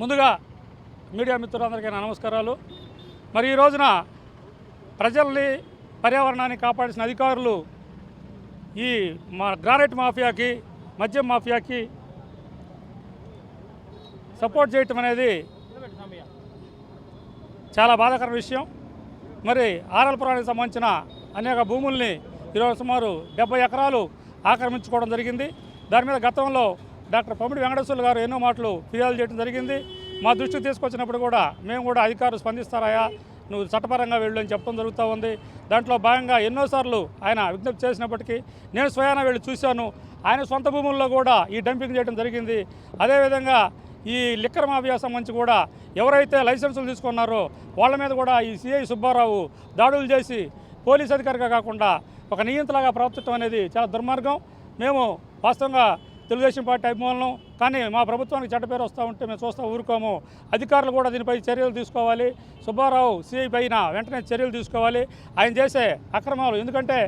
ముందుగా మీడియా మిత్రులందరికీ నమస్కారాలు. మరి ఈ రోజున ప్రజల్ని పర్యావరణాన్ని కాపాడాల్సిన అధికారులు ఈ మా గ్రానైట్ మాఫియాకి మద్యం మాఫియాకి సపోర్ట్ చేయటం అనేది చాలా బాధాకర విషయం. మరి ఆరల్పురానికి సంబంధించిన అనేక భూముల్ని ఈరోజు సుమారు డెబ్బై ఎకరాలు ఆక్రమించుకోవడం జరిగింది. దాని మీద గతంలో డాక్టర్ పమిడి వెంకటేశ్వర్లు గారు ఎన్నో మాటలు ఫిర్యాదు చేయడం జరిగింది. మా దృష్టికి తీసుకొచ్చినప్పుడు కూడా మేము కూడా అధికారులు స్పందిస్తారాయా? నువ్వు చట్టపరంగా వెళ్ళు అని చెప్పడం జరుగుతూ ఉంది. దాంట్లో భాగంగా ఎన్నోసార్లు ఆయన విజ్ఞప్తి చేసినప్పటికీ నేను స్వయాన వెళ్ళి చూశాను. ఆయన సొంత భూముల్లో కూడా ఈ డంపింగ్ చేయడం జరిగింది. అదేవిధంగా ఈ లిక్కర్ మాఫియా సంబంధించి కూడా ఎవరైతే లైసెన్సులు తీసుకున్నారో వాళ్ళ మీద కూడా ఈ సిఐ సుబ్బారావు దాడులు చేసి పోలీస్ అధికారిగా కాకుండా ఒక నియంతలాగా ప్రవర్తించడం అనేది చాలా దుర్మార్గం. మేము వాస్తవంగా తెలుగుదేశం పార్టీ అభిమానులం. కానీ మా ప్రభుత్వానికి చెడ్డ పేరు వస్తూ ఉంటే మేము చూస్తూ ఊరుకోము. అధికారులు కూడా దీనిపై చర్యలు తీసుకోవాలి. సుబ్బారావు సిఐ పైన వెంటనే చర్యలు తీసుకోవాలి. ఆయన చేసే అక్రమాలు. ఎందుకంటే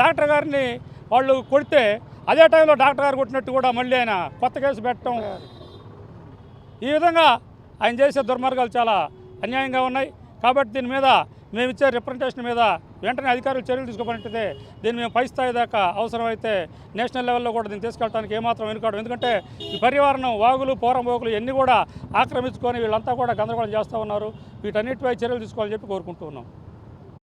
డాక్టర్ గారిని వాళ్ళు కొడితే అదే టైంలో డాక్టర్ గారు కొట్టినట్టు కూడా మళ్ళీ ఆయన కొత్త కేసు పెట్టడం. ఈ విధంగా ఆయన చేసే దుర్మార్గాలు చాలా అన్యాయంగా ఉన్నాయి. కాబట్టి దీని మీద మేము ఇచ్చే రిప్రజెంటేషన్ మీద వెంటనే అధికారులు చర్యలు తీసుకోవాలంటే దీన్ని మేము పై స్థాయి దాకా అవసరమైతే నేషనల్ లెవెల్లో కూడా దీన్ని తీసుకెళ్ళడానికి ఏమాత్రం వెనుకాడు ఎందుకంటే ఈ పర్యావరణం వాగులు పోరంబోకులు ఇవన్నీ కూడా ఆక్రమించుకొని వీళ్ళంతా కూడా గందరగోళం చేస్తూ ఉన్నారు. వీటన్నిటిపై చర్యలు తీసుకోవాలని చెప్పి కోరుకుంటూ ఉన్నాం.